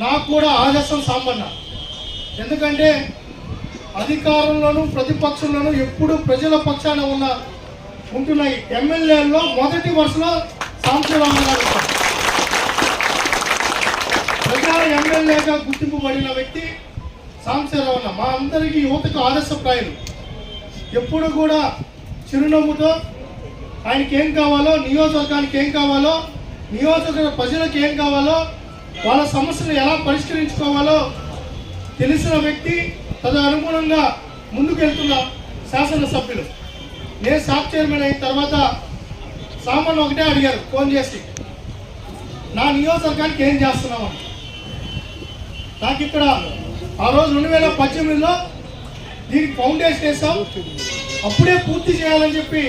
నాకు కూడా ఆదర్శం సాంబన్న. ఎందుకంటే అధికారంలోనూ ప్రతిపక్షంలోనూ ఎప్పుడు ప్రజల పక్షాన ఉన్న ఉంటున్న ఎమ్మెల్యేల్లో మొదటి వరుసలో సాంబశివరావు గారు ప్రజా ఎమ్మెల్యేగా గుర్తింపబడిన వ్యక్తి సాంబశివరావు మా అందరికీ యువతకు ఆదర్శప్రాయులు. ఎప్పుడు కూడా చిరునవ్వుతో ఆయనకి ఏం కావాలో నియోజకవర్గానికి ఏం కావాలో నియోజకవర్గ ప్రజలకు ఏం కావాలో వాళ్ళ సమస్యను ఎలా పరిష్కరించుకోవాలో తెలిసిన వ్యక్తి తద అనుగుణంగా ముందుకెళ్తున్న శాసనసభ్యులు. నేను సాఫ్ చైర్మన్ అయిన తర్వాత సామాన్ ఒకటే అడిగారు ఫోన్ చేసి. నా నియోజకవర్గానికి ఏం చేస్తున్నావు అని. నాకు ఇక్కడ ఆ రోజు రెండు వేల పద్దెనిమిదిలో దీనికి ఫౌండేషన్ వేసాం అప్పుడే పూర్తి చేయాలని చెప్పి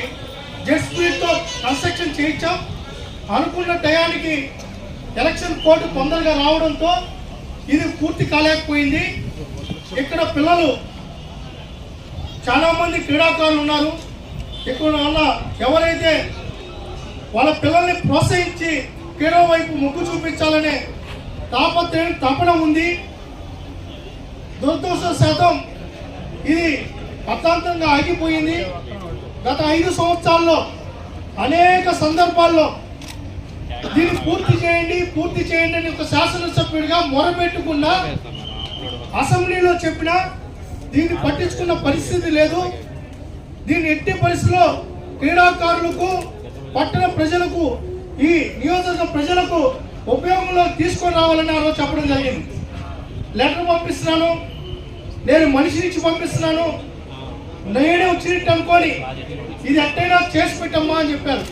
జెట్ స్పీడ్తో కన్స్ట్రక్షన్ చేయించాం. అనుకున్న టయానికి ఎలక్షన్ కోడ్ తొందరగా రావడంతో ఇది పూర్తి కాలేకపోయింది. ఇక్కడ పిల్లలు చాలామంది క్రీడాకారులు ఉన్నారు. ఇక్కడ వల్ల ఎవరైతే వాళ్ళ పిల్లల్ని ప్రోత్సహించి క్రీడా వైపు మొగ్గు చూపించాలనే తాపత్రయం తపన ఉంది. దురదృష్ట శాతం ఇది అర్థాంతంగా ఆగిపోయింది. గత ఐదు సంవత్సరాల్లో అనేక సందర్భాల్లో దీన్ని పూర్తి చేయండి పూర్తి చేయండి అని ఒక శాసనసభ్యుడిగా మొరపెట్టుకున్నా అసెంబ్లీలో చెప్పిన దీన్ని పట్టించుకున్న పరిస్థితి లేదు. దీన్ని ఎట్టి పరిస్థితిలో క్రీడాకారులకు పట్టణ ప్రజలకు ఈ నియోజకవర్గ ప్రజలకు ఉపయోగంలో తీసుకొని రావాలని ఆ రోజు చెప్పడం జరిగింది. లెటర్ పంపిస్తున్నాను. నేను మనిషి నుంచి పంపిస్తున్నాను. నేనే వచ్చినట్టు అనుకొని ఇది ఎట్టయినా చేసి పెట్టమ్మా అని చెప్పారు.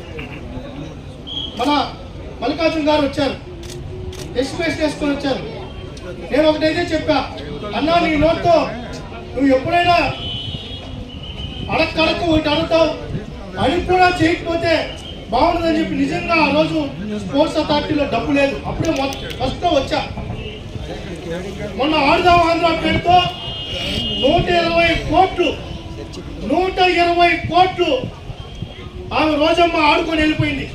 మన మల్లికార్జున గారు వచ్చారు. ఎస్టిమేషన్ చేసుకొని వచ్చారు. నేను ఒకటైతే చెప్పా అన్నా నీ నోట్తో నువ్వు ఎప్పుడైనా అడక్కడక్క ఒకటి అడుగుతావు? అది కూడా చేయకపోతే బాగుంటుందని చెప్పి నిజంగా ఆ రోజు స్పోర్ట్స్ అథారిటీలో డబ్బు లేదు. అప్పుడే ఫస్ట్ వచ్చా. మొన్న ఆడుదాం ఆంధ్ర పేరుతో నూట ఇరవై కోట్లు నూట ఇరవై కోట్లు ఆమె రోజమ్మ ఆడుకొని వెళ్ళిపోయింది.